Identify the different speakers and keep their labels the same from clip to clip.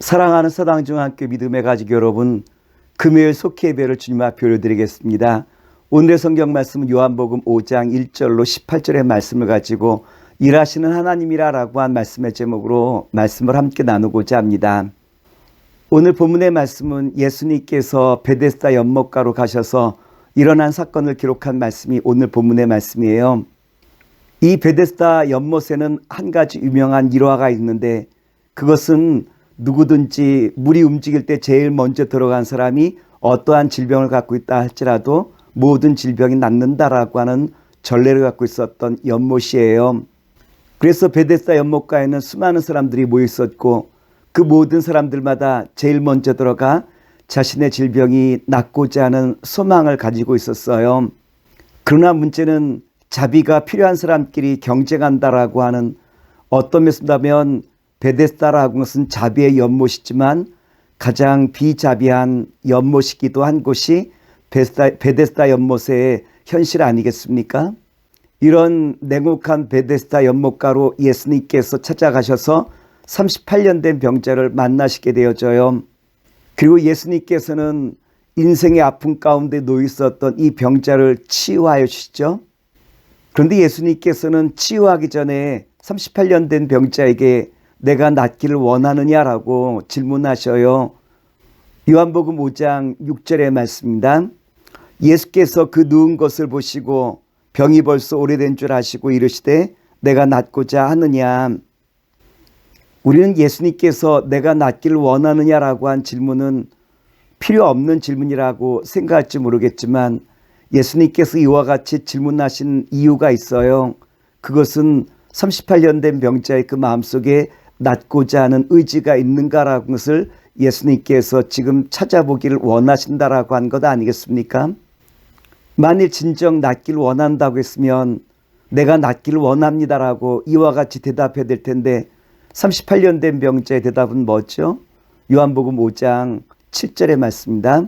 Speaker 1: 사랑하는 서당중학교 믿음의 가족 여러분, 금요일 속히 예배를 주님 앞에 올려드리겠습니다. 오늘의 성경 말씀은 요한복음 5장 1절로 18절의 말씀을 가지고 일하시는 하나님이라라고 한 말씀의 제목으로 말씀을 함께 나누고자 합니다. 오늘 본문의 말씀은 예수님께서 베데스다 연못가로 가셔서 일어난 사건을 기록한 말씀이 오늘 본문의 말씀이에요. 이 베데스다 연못에는 한 가지 유명한 일화가 있는데 그것은 누구든지 물이 움직일 때 제일 먼저 들어간 사람이 어떠한 질병을 갖고 있다 할지라도 모든 질병이 낫는다라고 하는 전례를 갖고 있었던 연못이에요. 그래서 베데스다 연못가에는 수많은 사람들이 모여 있었고 그 모든 사람들마다 제일 먼저 들어가 자신의 질병이 낫고자 하는 소망을 가지고 있었어요. 그러나 문제는 자비가 필요한 사람끼리 경쟁한다라고 하는 어떤 면에서다면 베데스다라고 하는 것은 자비의 연못이지만 가장 비자비한 연못이기도 한 곳이 베스다, 베데스다 연못의 현실 아니겠습니까? 이런 냉혹한 베데스다 연못가로 예수님께서 찾아가셔서 38년 된 병자를 만나시게 되어져요. 그리고 예수님께서는 인생의 아픔 가운데 놓여 있었던 이 병자를 치유하여 주시죠. 그런데 예수님께서는 치유하기 전에 38년 된 병자에게 내가 낫기를 원하느냐라고 질문하셔요. 요한복음 5장 6절의 말씀입니다. 예수께서 그 누운 것을 보시고 병이 벌써 오래된 줄 아시고 이르시되 내가 낫고자 하느냐. 우리는 예수님께서 내가 낫기를 원하느냐라고 한 질문은 필요 없는 질문이라고 생각할지 모르겠지만 예수님께서 이와 같이 질문하신 이유가 있어요. 그것은 38년 된 병자의 그 마음속에 낫고자 하는 의지가 있는가라는 것을 예수님께서 지금 찾아보기를 원하신다라고 한 것 아니겠습니까? 만일 진정 낫기를 원한다고 했으면 내가 낫기를 원합니다라고 이와 같이 대답해야 될 텐데 38년 된 병자의 대답은 뭐죠? 요한복음 5장 7절의 말씀입니다.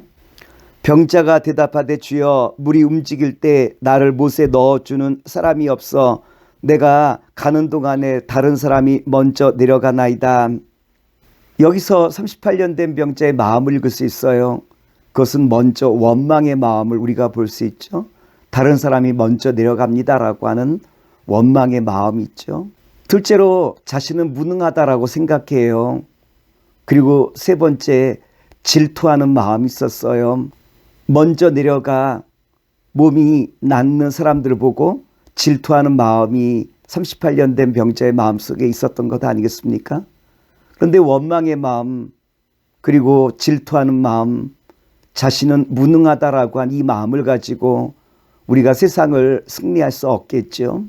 Speaker 1: 병자가 대답하되 주여 물이 움직일 때 나를 못에 넣어주는 사람이 없어 내가 가는 동안에 다른 사람이 먼저 내려가나이다. 여기서 38년 된 병자의 마음을 읽을 수 있어요. 그것은 먼저 원망의 마음을 우리가 볼 수 있죠. 다른 사람이 먼저 내려갑니다라고 하는 원망의 마음이 있죠. 둘째로 자신은 무능하다라고 생각해요. 그리고 세 번째 질투하는 마음이 있었어요. 먼저 내려가 몸이 낫는 사람들을 보고 질투하는 마음이 38년 된 병자의 마음속에 있었던 것 아니겠습니까? 그런데 원망의 마음 그리고 질투하는 마음 자신은 무능하다라고 한 이 마음을 가지고 우리가 세상을 승리할 수 없겠죠.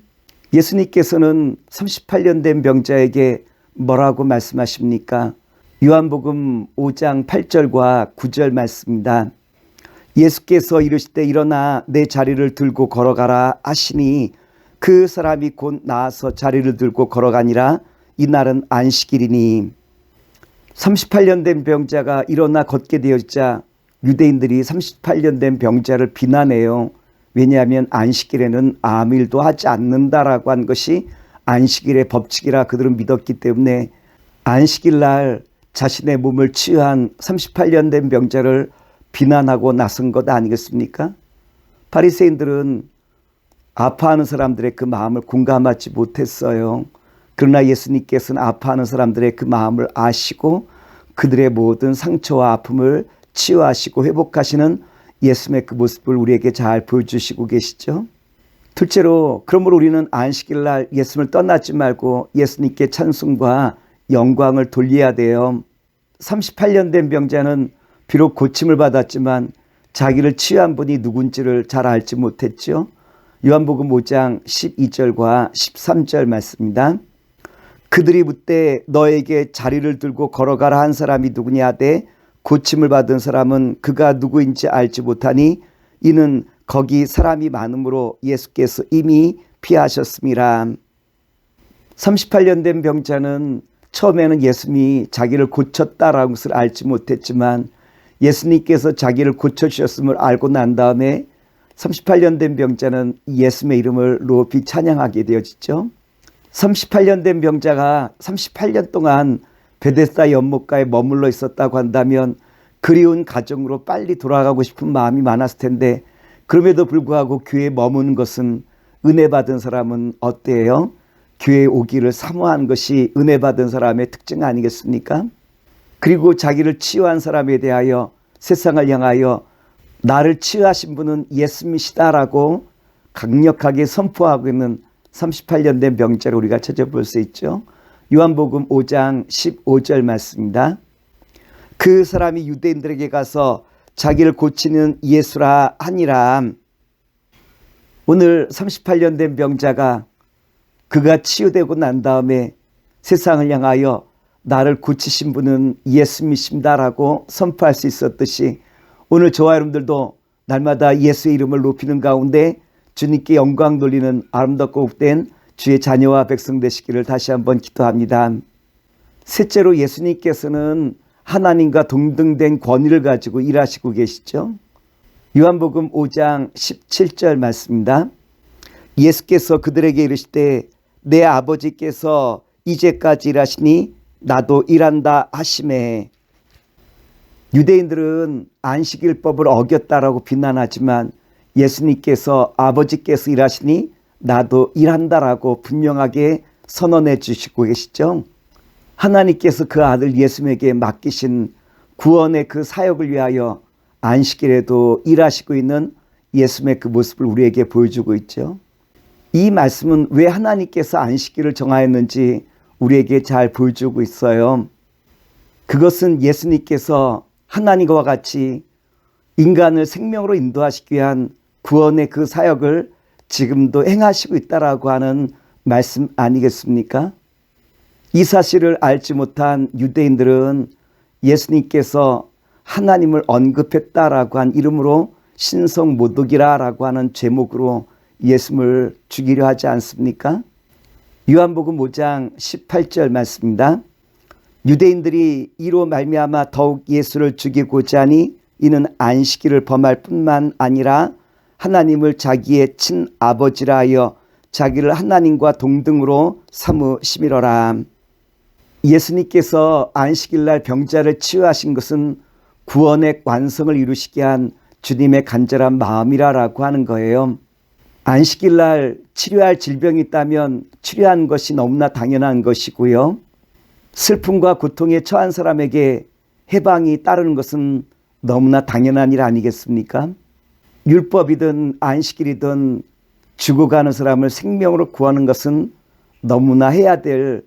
Speaker 1: 예수님께서는 38년 된 병자에게 뭐라고 말씀하십니까? 요한복음 5장 8절과 9절 말씀입니다. 예수께서 이르시되 일어나 내 자리를 들고 걸어가라 하시니 그 사람이 곧 나와서 자리를 들고 걸어가니라 이날은 안식일이니 38년 된 병자가 일어나 걷게 되었자 유대인들이 38년 된 병자를 비난해요. 왜냐하면 안식일에는 아무 일도 하지 않는다라고 한 것이 안식일의 법칙이라 그들은 믿었기 때문에 안식일 날 자신의 몸을 치유한 38년 된 병자를 비난하고 나선 것 아니겠습니까? 바리새인들은 아파하는 사람들의 그 마음을 공감하지 못했어요. 그러나 예수님께서는 아파하는 사람들의 그 마음을 아시고 그들의 모든 상처와 아픔을 치유하시고 회복하시는 예수님의 그 모습을 우리에게 잘 보여주시고 계시죠. 둘째로 그러므로 우리는 안식일 날 예수님을 떠나지 말고 예수님께 찬송과 영광을 돌려야 돼요. 38년 된 병자는 비록 고침을 받았지만 자기를 치유한 분이 누군지를 잘 알지 못했죠. 요한복음 5장 12절과 13절 말씀입니다. 그들이 묻되 너에게 자리를 들고 걸어가라 한 사람이 누구냐 하되 고침을 받은 사람은 그가 누구인지 알지 못하니 이는 거기 사람이 많으므로 예수께서 이미 피하셨습니다. 38년 된 병자는 처음에는 예수님이 자기를 고쳤다라는 것을 알지 못했지만 예수님께서 자기를 고쳐주셨음을 알고 난 다음에 38년 된 병자는 예수님의 이름을 높이 찬양하게 되어지죠. 38년 된 병자가 38년 동안 베데스다 연못가에 머물러 있었다고 한다면 그리운 가정으로 빨리 돌아가고 싶은 마음이 많았을 텐데 그럼에도 불구하고 교회에 머무는 것은 은혜 받은 사람은 어때요? 교회에 오기를 사모하는 것이 은혜 받은 사람의 특징 아니겠습니까? 그리고 자기를 치유한 사람에 대하여 세상을 향하여 나를 치유하신 분은 예수님이시다라고 강력하게 선포하고 있는 38년 된 병자를 우리가 찾아볼 수 있죠. 요한복음 5장 15절 말씀입니다. 그 사람이 유대인들에게 가서 자기를 고치는 예수라 하니라. 오늘 38년 된 병자가 그가 치유되고 난 다음에 세상을 향하여 나를 고치신 분은 예수님이십니다라고 선포할 수 있었듯이 오늘 저와 여러분들도 날마다 예수의 이름을 높이는 가운데 주님께 영광 돌리는 아름답고 복된 주의 자녀와 백성 되시기를 다시 한번 기도합니다. 셋째로 예수님께서는 하나님과 동등된 권위를 가지고 일하시고 계시죠. 요한복음 5장 17절 말씀입니다. 예수께서 그들에게 이르시되 내 아버지께서 이제까지 일하시니 나도 일한다 하심에 유대인들은 안식일법을 어겼다라고 비난하지만 예수님께서 아버지께서 일하시니 나도 일한다라고 분명하게 선언해 주시고 계시죠. 하나님께서 그 아들 예수님에게 맡기신 구원의 그 사역을 위하여 안식일에도 일하시고 있는 예수님의 그 모습을 우리에게 보여주고 있죠. 이 말씀은 왜 하나님께서 안식일을 정하였는지 우리에게 잘 보여주고 있어요. 그것은 예수님께서 하나님과 같이 인간을 생명으로 인도하시기 위한 구원의 그 사역을 지금도 행하시고 있다라고 하는 말씀 아니겠습니까? 이 사실을 알지 못한 유대인들은 예수님께서 하나님을 언급했다라고 한 이름으로 신성 모독이라라고 하는 제목으로 예수를 죽이려 하지 않습니까? 요한복음 5장 18절 말씀입니다. 유대인들이 이로 말미암아 더욱 예수를 죽이고자 하니 이는 안식일을 범할 뿐만 아니라 하나님을 자기의 친아버지라 하여 자기를 하나님과 동등으로 삼으심이로라. 예수님께서 안식일날 병자를 치유하신 것은 구원의 완성을 이루시게 한 주님의 간절한 마음이라고 하는 거예요. 안식일 날 치료할 질병이 있다면 치료하는 것이 너무나 당연한 것이고요. 슬픔과 고통에 처한 사람에게 해방이 따르는 것은 너무나 당연한 일 아니겠습니까? 율법이든 안식일이든 죽어가는 사람을 생명으로 구하는 것은 너무나 해야 될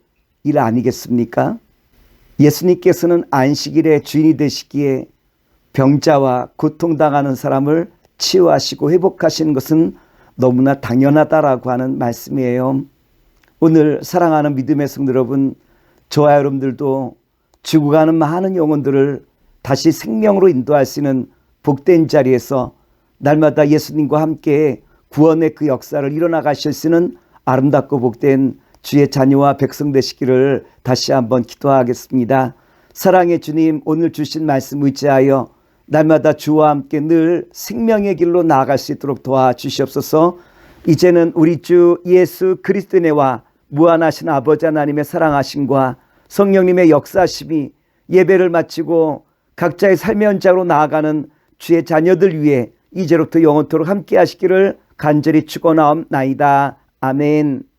Speaker 1: 일 아니겠습니까? 예수님께서는 안식일의 주인이 되시기에 병자와 고통당하는 사람을 치유하시고 회복하시는 것은 너무나 당연하다라고 하는 말씀이에요. 오늘 사랑하는 믿음의 성도 여러분, 저와 여러분들도 죽어가는 많은 영혼들을 다시 생명으로 있는 복된 자리에서 날마다 예수님과 함께 구원의 그 역사를 일어나 가실 수 있는 아름답고 복된 주의 자녀와 백성 되시기를 다시 한번 기도하겠습니다. 사랑의 주님, 오늘 주신 말씀 의지하여 날마다 주와 함께 늘 생명의 길로 나아갈 수 있도록 도와주시옵소서. 이제는 우리 주 예수 그리스도네와 무한하신 아버지 하나님의 사랑하심과 성령님의 역사심이 예배를 마치고 각자의 삶의 현장으로 나아가는 주의 자녀들 위해 이제로부터 영원토록 함께 하시기를 간절히 축원하옵나이다. 아멘.